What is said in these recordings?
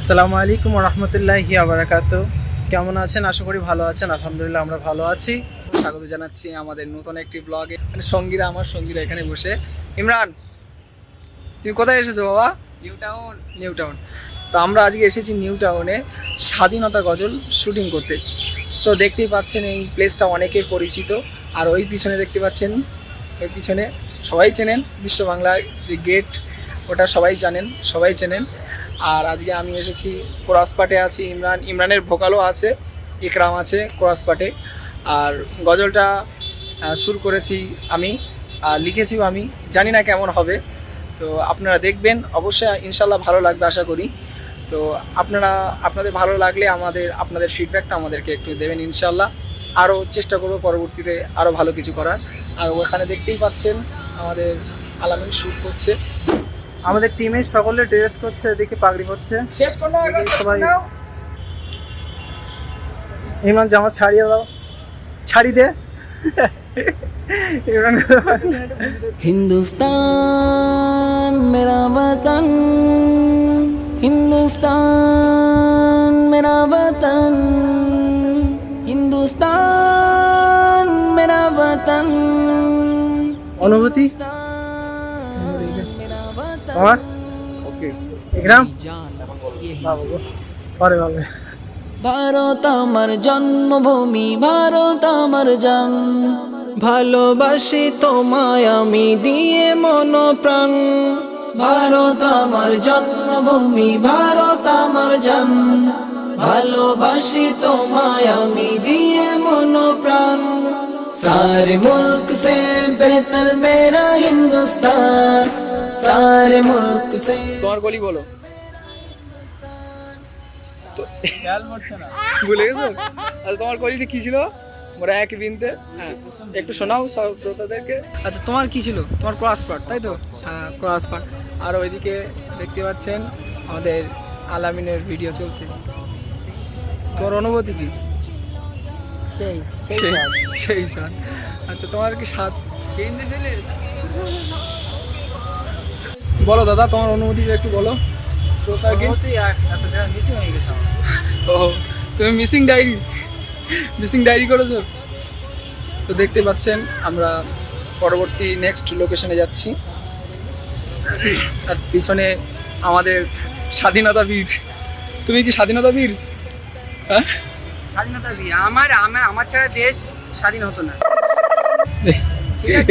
আসসালামু আলাইকুম রহমতুল্লাহি আবরাকাত। কেমন আছেন? আশা করি ভালো আছেন। আলহামদুলিল্লাহ আমরা ভালো আছি। স্বাগত জানাচ্ছি আমাদের নতুন একটি ব্লগে মানে সঙ্গীরা আমার সঙ্গীরা এখানে বসে। ইমরান তুমি কোথায় এসেছ বাবা? নিউ টাউন নিউ টাউন তো আমরা আজকে এসেছি নিউ টাউনে স্বাধীনতা গজল শুটিং করতে। তো দেখতেই পাচ্ছেন এই প্লেসটা অনেকের পরিচিত। আর ওই পিছনে দেখতে পাচ্ছেন ওই পিছনে সবাই চেনেন। বিশ্ব বাংলার যে গেট ওটা সবাই জানেন সবাই চেনেন। আর আজকে আমি এসেছি কোরাসপাটে আছি, ইমরান, ইমরানের ভোকালও আছে, ইকরাম আছে কোরাসপাটে। আর গজলটা সুর করেছি আমি, আর লিখেছিও আমি, জানি না কেমন হবে। তো আপনারা দেখবেন, অবশ্যই ইনশাল্লাহ ভালো লাগবে আশা করি। তো আপনারা, আপনাদের ভালো লাগলে আমাদের, আপনাদের ফিডব্যাকটা আমাদেরকে একটু দেবেন ইনশাল্লাহ আরও চেষ্টা করব পরবর্তীতে আরও ভালো কিছু করার। আর ওখানে দেখতেই পাচ্ছেন, আমাদের আলামিন শ্যুট করছে। আমাদের টিমের সকলে ড্রেস করছে এদিকে পাগড়ি করছে শেষ সবাই ইমরান জামা ছাড়িয়ে দাও। ছাড়ি দে। ইমরান হিন্দুস্তান মেরা বতন। হিন্দুস্তান মেরা বতন। হিন্দুস্তান মেরা বতন। অনুভূতি? তোমার ভারত আমার জন্মভূমি ভারত আমার জন। ভালোবাসি তোমায় আমি দিয়ে মন প্রাণ ভারত আমার জন্মভূমি ভারত আমার জন। ভালোবাসি তোমায় আমি দিয়ে মন প্রাণ সারে মুখ সে বেতর মেরা হিন্দুস্তান। सारे मुल्क से তোমার গলি বলো তো ভুলে গেছো আচ্ছা তোমার গলিতে কি ছিল মোরা এক বিনতে হ্যাঁ একটু শোনাও স- শ্রোতাদেরকে আচ্ছা তোমার কি ছিল তোমার ক্রস পার্ট তাই তো হ্যাঁ ক্রস পার্ট আর ওইদিকে দেখতে পাচ্ছেন আমাদের আলামিনের ভিডিও চলছে তোমার অনুভূতি কি সেই সেই সেই স্বাদ আচ্ছা তোমার কি স্বাদ বলো দাদা তোমার অনুভূতিটা একটু বলো। ও তুমি মিসিং ডায়েরি মিসিং ডায়েরি করেছ? তো দেখতে পাচ্ছেন আমরা পরবর্তী নেক্সট লোকেশনে যাচ্ছি। আর পিছনে আমাদের স্বাধীনতা বীর। তুমি কি স্বাধীনতা বীর? হ্যাঁ? স্বাধীনতা দিয়ে আমার আমার ছাড়া দেশ স্বাধীন হতো না?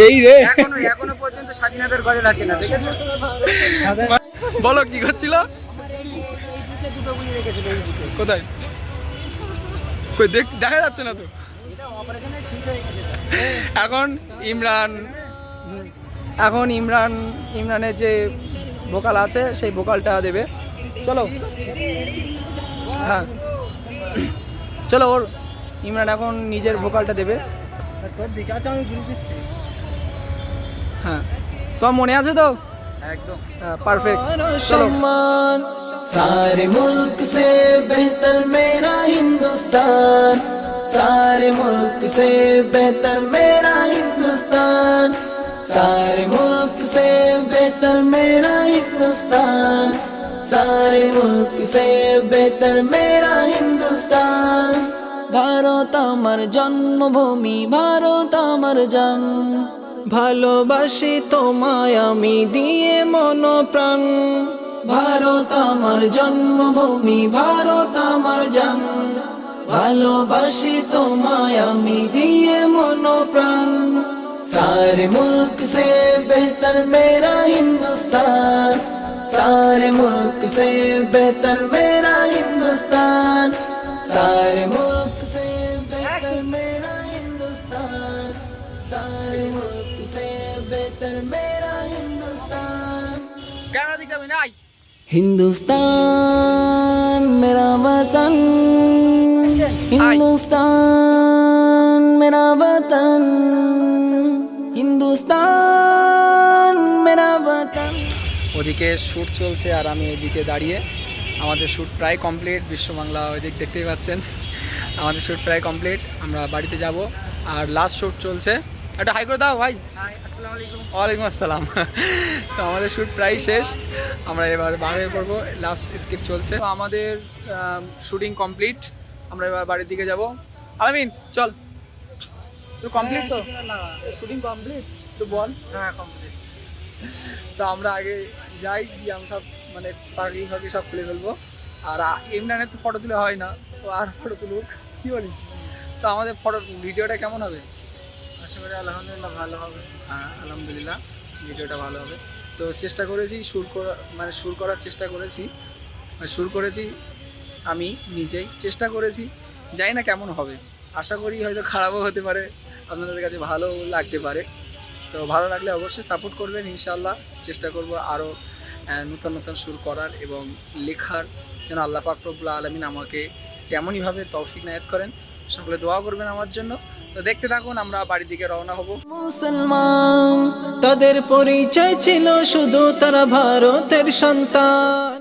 এই রে। এখনও এখনও পর্যন্ত স্বাধীনতার গজল আছে না দেখেছ বলো কি করছিল? কোথায়? কই দেখ দেখা যাচ্ছে না তো। ঠিক এখন ইমরান এখন ইমরান ইমরানের যে ভোকাল আছে সেই ভোকালটা দেবে। চলো। হ্যাঁ। চলো ওর ইমরান এখন নিজের ভোকালটা দেবে। তোর দিকে আছে আমি গুলি দিচ্ছি হ্যাঁ তোমার মনে আছে তো একদম হ্যাঁ পারফেক্ট চলো सम्मान सारे मुल्क से बेहतर मेरा हिंदुस्तान सारे मुल्क से बेहतर मेरा हिंदुस्तान सारे मुल्क से बेहतर मेरा हिंदुस्तान सारे मुल्क से बेहतर मेरा हिंदुस्तान ভারত আমার জন্মভূমি, ভারত আমার জন। ভালোবাসি তোমায়, আমি দিয়ে মন প্রাণ ভারত আমার জন্মভূমি, ভারত আমার জন। ভালোবাসি তোমায়, আমি দিয়ে মন প্রাণ সারে মুখ সে বেতন মেরা হিন্দুস্তান। সারে মুখ সে বেতন মেরা হিন্দুস্তান। सारे हिंदुस्तान सारे मुल्क से बेहतर मेरा हिंदुस्तान ক্যামেরা দিকে আমি নাই हिंदुस्तान मेरा वतन हिंदुस्तान मेरा वतन हिंदुस्तान मेरा वतन ওদিকে শ্যুট চলছে আর আমি এদিকে দাঁড়িয়ে আমাদের শ্যুট প্রায় কমপ্লিট বিশ্ব বাংলা ওইদিক দেখতেই পাচ্ছেন আমাদের শ্যুট প্রায় কমপ্লিট আমরা বাড়িতে যাব আর লাস্ট শ্যুট চলছে। একটা হাই করে দাও ভাই। ওয়ালাইকুম আসসালাম। তো আমাদের শ্যুট প্রায় শেষ। আমরা এবার বার হয়ে পড়ব। লাস্ট স্কিপ চলছে। তো আমাদের শুটিং কমপ্লিট আমরা এবার বাড়ির দিকে যাব। আলামিন চল। তো? কমপ্লিট তো শুটিং কমপ্লিট তো বল। হ্যাঁ কমপ্লিট তো আমরা আগে যাই গিয়ে আমরা সব মানে পাখি ফাঁকি সব খুলে ফেলব। আর ইমরানের তো ফটো তুলে হয় না। তো আর ফটো তুলুক। কি বলিস? তো আমাদের ফটো ভিডিওটা কেমন হবে? আশা করি আলহামদুলিল্লাহ ভালো হবে। হ্যাঁ আলহামদুলিল্লাহ ভিডিওটা ভালো হবে। তো চেষ্টা করেছি সুর করা মানে সুর করার চেষ্টা করেছি। মানে সুর করেছি আমি নিজেই। চেষ্টা করেছি জানি না কেমন হবে। আশা করি হয়তো খারাপও হতে পারে আপনাদের কাছে ভালো লাগতে পারে। তো ভালো লাগলে অবশ্যই সাপোর্ট করবেন ইনশাল্লাহ চেষ্টা করব আরও নতুন নতুন সুর করার এবং লেখার। যেন আল্লাহ পাকরবুল্লা আলমিন আমাকে তেমনইভাবে তৌফিক নায়াত করেন। সকলে দোয়া করবেন আমার জন্য। তো দেখতে থাকুন, আমরা বাড়ির দিকে রওনা হব। মুসলমান, তাদের পরিচয় ছিল শুধু তারা ভারতের সন্তান।